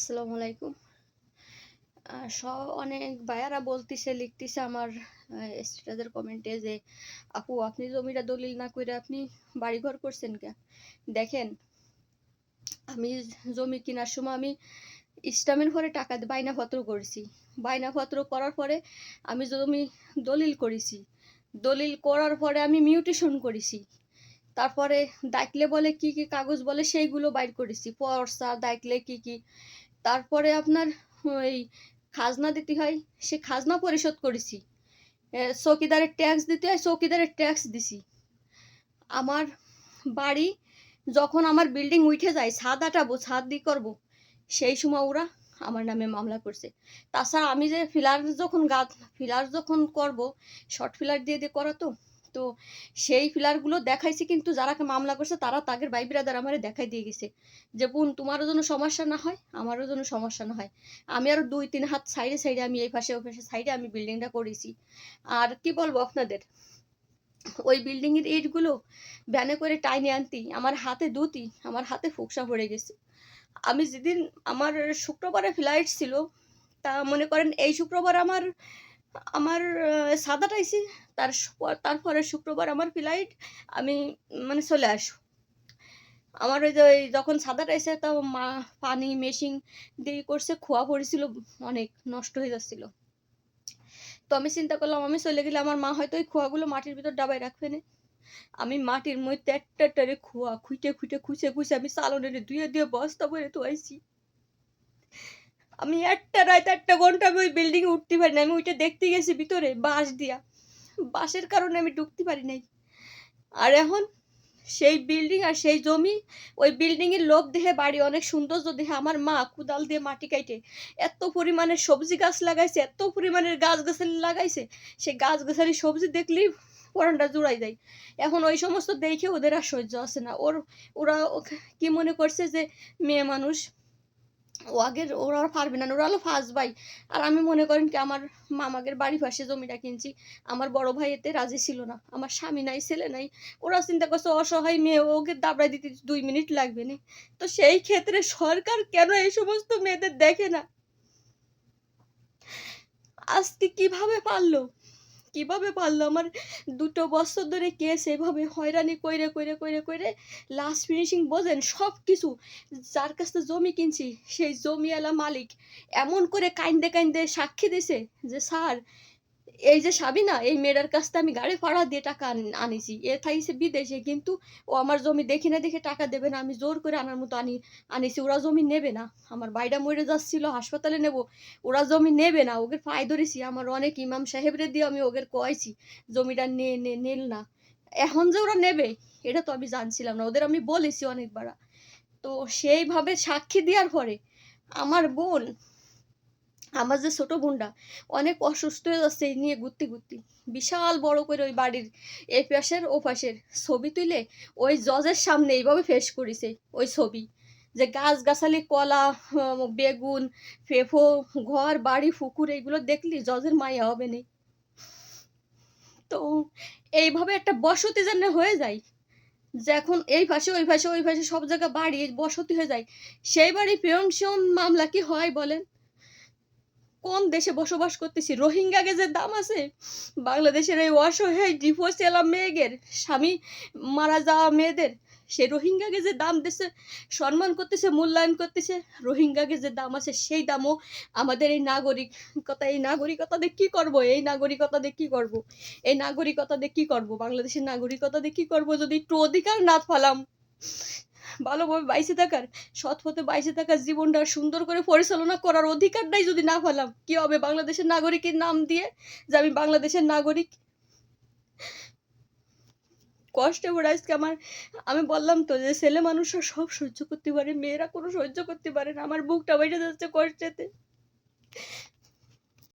আসসালামু আলাইকুম। সব অনেক ভাইয়ারা বলতিছে, লিখতিছে আমার স্ট্যাটাসের কমেন্টে যে, আপু, আপনি জমিটা দলিল না করে আপনি বাড়িঘর করছেন কে দেখেন, আমি জমি কেনার সময় আমি ইসলামের পরে টাকা দিয়ে বাইনাপত্র করেছি। বাইনাপত্র করার পরে আমি জমি দলিল করেছি। দলিল করার পরে আমি মিউটেশন করেছি। তারপরে দায়িত্লে বলে কি কি কাগজ বলে সেইগুলো বাইর করেছি। পর্সা দায়িত্লে কি কি তারপরে আপনার ওই খাজনা দিতে হয়, সে খাজনা পরিশোধ করেছি। চৌকিদারের ট্যাক্স দিতে হয়, চৌকিদারের ট্যাক্স দিছি। আমার বাড়ি যখন আমার বিল্ডিং উঠে যায়, ছাদ আটাবো, ছাদ দিয়ে করব, সেই সময় ওরা আমার নামে মামলা করছে। তাছাড়া আমি যে ফিলার যখন গাছ ফিলার যখন করব শর্ট ফিলার দিয়ে দিয়ে করা তো তো সেই ফিলারগুলো দেখাইছি কিন্তু যারা মামলা করছে তারা তাদের ভাই ব্রাদার আমারে দেখাই দিয়ে গেছে। যে বোন, তোমারও যেন সমস্যা না হয়, আমারও যেন সমস্যা না হয়। আমি আরও দুই তিন হাত সাইডে সাইডে আমি এই পাশে ওই পাশে সাইডে আমি বিল্ডিংটা করেছি। আর কি বলব আপনাদের, ওই বিল্ডিং এর ইটগুলো ভ্যানে করে টাইনে আনতি, আমার হাতে দুতি আমার হাতে ফুকসা পড়ে গেছে। আমি যেদিন আমার শুক্রবারে ফ্লাইট ছিল, তা মনে করেন এই শুক্রবার আমার আমার সাদাটা আইসি তার তারপরে শুক্রবার আমার ফ্লাইট আমি মানে চলে আসো আমার ওই যে যখন সাদাটা এসে তা মা পানি মেশিন দিয়ে করছে, খোয়া পড়েছিল, অনেক নষ্ট হয়ে যাচ্ছিল। তো আমি চিন্তা করলাম, আমি চলে গেলে আমার মা হয়তো ওই খোয়াগুলো মাটির ভিতর ডাবায় রাখবে না। আমি মাটির মধ্যে একটা খোয়া খুঁটে খুঁটে খুঁচে খুঁচে আমি সালনের ধুয়ে দিয়ে বস্তা ভরে থুয়াইছি আমি একটা রাত একটা ঘণ্টা আমি ওই বিল্ডিং এ উঠতে পারি না, আমি ওইটা দেখতে গেছি ভিতরে বাঁশ দিয়া। বাঁশের কারণে আমি ঢুকতে পারি নাই। আর এখন সেই বিল্ডিং আর সেই জমি, ওই বিল্ডিং এর লোভ দেখে বাড়ি, অনেক সৌন্দর্য দেখে আমার মা কুদাল দিয়ে মাটি কাটে এত পরিমাণে সবজি গাছ লাগাইছে, এত পরিমাণের গাছ গাছালি লাগাইছে সে গাছ গাছালি সবজি দেখলেই পরানটা জুড়াই যায় এখন ওই সমস্ত দেখে ওদের আর সহ্য আছে না। ওর, ওরা কি মনে করছে যে মেয়ে মানুষ ও আগের ওরা আর পারবে না, ওরা হলো ফার্স্ট ভাই। আর আমি মনে করেন কি, আমার মামাদের বাড়ি পাশে জমিটা কিনছি, আমার বড় ভাই এতে রাজি ছিল না। আমার স্বামী নাই, ছেলে নাই, ওরা চিন্তা করছে অসহায় মেয়ে, ওকে দাবড়াই দিতে দুই মিনিট লাগবে না। তো সেই ক্ষেত্রে সরকার কেন এই সমস্ত মেয়েদের দেখে না? আজকে কীভাবে পারল? কীভাবে পারল? আমার দুটো বছর ধরে কেস এভাবে হয়রানি কইরে কইরে কইরে কইরে লাস্ট ফিনিশিং বোঝেন সব কিছু যার কাছ থেকে জমি কিনছি, সেই জমিওয়ালা মালিক এমন করে কাইন্দে কাইন্দে সাক্ষী দিছে যে, স্যার এই যে সাবিনা, এই মেয়েটার কাছ থেকে আমি গাড়ি ভাড়া দিয়ে টাকা আন- আনিছি। এ থাইছে বিদেশে, কিন্তু ও আমার জমি দেখে না দেখে টাকা দেবে না, আমি জোর করে আনার মতো আনি, আনিছি। ওরা জমি নেবে না। আমার বাইরা মরে যাচ্ছিল, হাসপাতালে নেব। ওরা জমি নেবে না, ওকে পায়ে ধরেছি। আমার অনেক ইমাম সাহেবরে দিয়ে আমি ওকে কয়েছি, জমিটা নে নে, নেল না। এখন যে ওরা নেবে, এটা তো আমি জানছিলাম না। ওদের আমি বলেছি অনেকবার। তো সেইভাবে সাক্ষী দেওয়ার পরে আমার বোন আমার যে ছোট বোনটা অনেক অসুস্থ হয়ে যাচ্ছে এই নিয়ে ঘুরতে ঘুরতে। বিশাল বড় করে ওই বাড়ির এই পাশের ও পাশের ছবি তুলে ওই জজের সামনে এইভাবে ফেস করেছে ওই ছবি। যে গাছ গাছালি কলা বেগুন, ফেফো, ঘর, বাড়ি, পুকুর এইগুলো দেখলি জজের মায়া হবে না। তো এইভাবে একটা বসতি যেন হয়ে যায়। যে এখন এই পাশে, ওই পাশে ওই পাশে সব জায়গায় বাড়ি বসতি হয়ে যায়। সেই বাড়ি পেনশন মামলা কি হয় বলেন? কোন দেশে বসবাস করতেছি? রোহিঙ্গাকে যে দাম আছে? বাংলাদেশের এই অসহায় ডিভোর্স এলা মেয়েদের, স্বামী মারা যাওয়া মেয়েদের, সে রোহিঙ্গাকে যে দাম দেশে সম্মান করতেছে, মূল্যায়ন করতেছে রোহিঙ্গাকে যে দাম আছে, সেই দামও আমাদের এই নাগরিকতা এই নাগরিকতা দিয়ে কি করব? এই নাগরিকতা দিয়ে কি করব? এই নাগরিকতা দিয়ে কি করব? বাংলাদেশের নাগরিকতা দিয়ে কি করব? যদি একটু অধিকার না ফেলাম ভালোভাবে বাইসে থাকার, সৎ পথে বাইসে থাকার জীবনটা সুন্দর করে পরিচালনা করার অধিকারটাই যদি না পেলাম, কি হবে বাংলাদেশের নাগরিকের নাম দিয়ে যে আমি বাংলাদেশের নাগরিক? কষ্টে পড়ে আজকে আমার, আমি বললাম তো যে ছেলে মানুষরা সব সহ্য করতে পারে, মেয়েরা কোনো সহ্য করতে পারে না, আমার বুকটা বেড়ে যাচ্ছে কষ্টেতে।